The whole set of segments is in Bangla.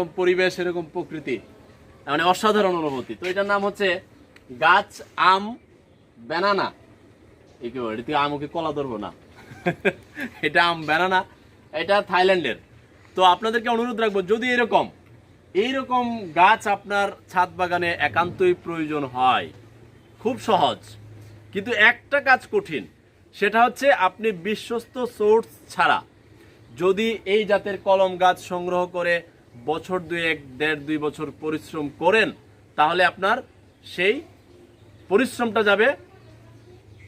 যেরকম পরিবেশ এরকম প্রকৃতি মানে অসাধারণ অনুভূতি। তো এটার নাম হচ্ছে গাছ আম ব্যানানা বলে, এটা থেকে আমকে কলা ধরবো না। এটা আম ব্যানানা এটা থাইল্যান্ডের। তো আপনাদেরকে অনুরোধ রাখব যদি এরকম এইরকম গাছ আপনার ছাদ বাগানে একান্তই প্রয়োজন হয় খুব সহজ। কিন্তু একটা কাজ কঠিন সেটা হচ্ছে আপনি বিশ্বস্ত সোর্স ছাড়া যদি এই জাতের কলম গাছ সংগ্রহ করে বছর দুই এক দেড়, দুই বছর পরিশ্রম করেন, তাহলে আপনার সেই পরিশ্রমটা যাবে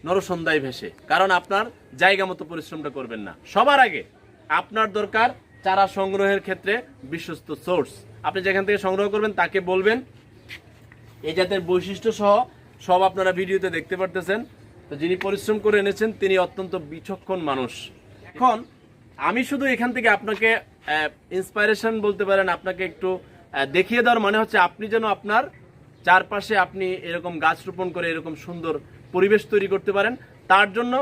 নরসন্ধ্যায় ভেসে। কারণ আপনার জায়গা মতো পরিশ্রমটা করবেন না। সবার আগে আপনার দরকার চারা সংগ্রহের ক্ষেত্রে বিশ্বস্ত সোর্স আপনি যেখান থেকে সংগ্রহ করবেন, তাকে বলবেন। এই জাতের বৈশিষ্ট্য সহ সব আপনারা ভিডিওতে দেখতে পারতেছেন। তো যিনি পরিশ্রম করে এনেছেন, তিনি অত্যন্ত বিচক্ষণ মানুষ। এখন, আমি শুধু এখান থেকে আপনাকে ইন্সপাইরেশন বলতে পারেন, আপনাকে একটু দেখিয়ে দেওয়ার মানে হচ্ছে আপনি যেন আপনার চারপাশে আপনি এরকম গাছ রোপণ করে এরকম সুন্দর পরিবেশ তৈরি করতে পারেন। তার জন্য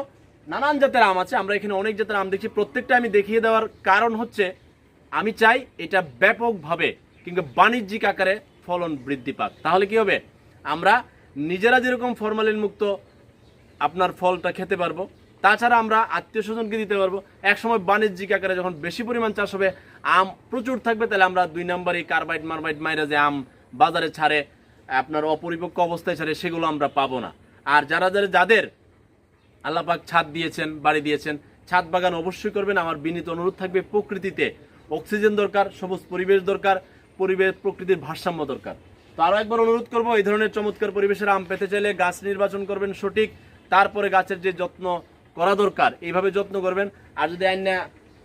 নানান জাতের আম আছে, আমরা এখানে অনেক জাতের আম দেখছি। প্রত্যেকটা আমি দেখিয়ে দেওয়ার কারণ হচ্ছে, আমি চাই এটা ব্যাপকভাবে কিংবা বাণিজ্যিক আকারে ফলন বৃদ্ধি পাক। তাহলে কি হবে? আমরা নিজেরা যেরকম ফরমালিন মুক্ত আপনার ফলটা খেতে পারব তাছাড়া আমরা আত্মীয় স্বজনকে দিতে পারব। একসময় বাণিজ্যিক আকারে যখন বেশি পরিমাণ চাষ হবে, আম প্রচুর থাকবে, তাহলে আমরা দুই নাম্বারই কার্বাইড, মারবাইড মাইরা যে আম বাজারে ছাড়ে, আপনার অপরিপক্ক অবস্থায় ছাড়ে, সেগুলো আমরা পাবো না। আর যারা যারা যাদের আল্লাপাক ছাদ দিয়েছেন, বাড়ি দিয়েছেন, ছাদ বাগান অবশ্যই করবেন। আমার বিনীত অনুরোধ থাকবে, প্রকৃতিতে অক্সিজেন দরকার, সবুজ পরিবেশ দরকার, পরিবেশ, প্রকৃতির ভারসাম্য দরকার। তো আরও একবার অনুরোধ করব, এই ধরনের চমৎকার পরিবেশের আম পেতে চাইলে গাছ নির্বাচন করবেন সঠিক। তারপরে গাছের যে যত্ন করা দরকার। এইভাবে যত্ন করবেন। আর যদি আইনা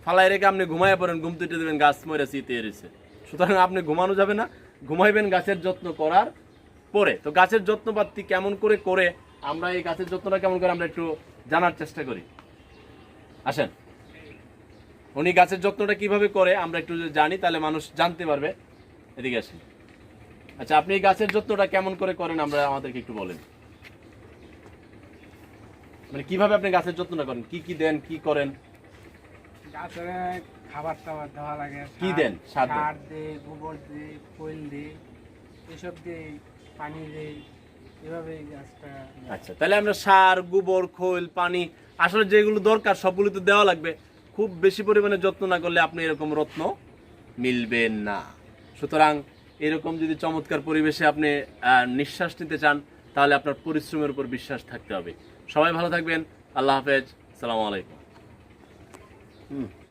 ফালাই রেখে আপনি ঘুমাইয়া পড়েন, ঘুম তুইতে দেবেন, গাছ মরে শীতে এসেছে সুতরাং আপনি ঘুমানো যাবে না। ঘুমাইবেন গাছের যত্ন করার পরে। তো গাছের যত্নপাতি কেমন করে করে আমরা এই গাছের যত্নটা কেমন করে আমরা একটু জানার চেষ্টা করি। আসেন। উনি গাছের যত্নটা কীভাবে করে আমরা একটু জানি, তাহলে মানুষ জানতে পারবে। এদিকে আসেন। আচ্ছা আপনি গাছের যত্নটা কেমন করে করেন, আমরা আমাদেরকে একটু বলেন। মানে কীভাবে আপনি গাছের যত্নটা করেন? কি কি দেন কি করেন? গাছের খাবার টাবার দেওয়া লাগে কি দেন? সার দিই গোবর দিই ফুল দিই এসব দিই পানি দিই এভাবে গাছটা আচ্ছা তাহলে আমরা সার গোবর খোল পানি আসলে যেগুলো দরকার সবগুলো তো দেওয়া লাগবে। খুব বেশি পরিমাণে যত্ন না করলে আপনি এরকম রত্ন মিলবেন না। সুতরাং এরকম যদি চমৎকার পরিবেশে আপনি নিঃশ্বাস নিতে চান তাহলে আপনার পরিশ্রমের উপর বিশ্বাস থাকতে হবে। সবাই ভালো থাকবেন। আল্লাহ হাফেজ। সালামু আলাইকুম। হুম।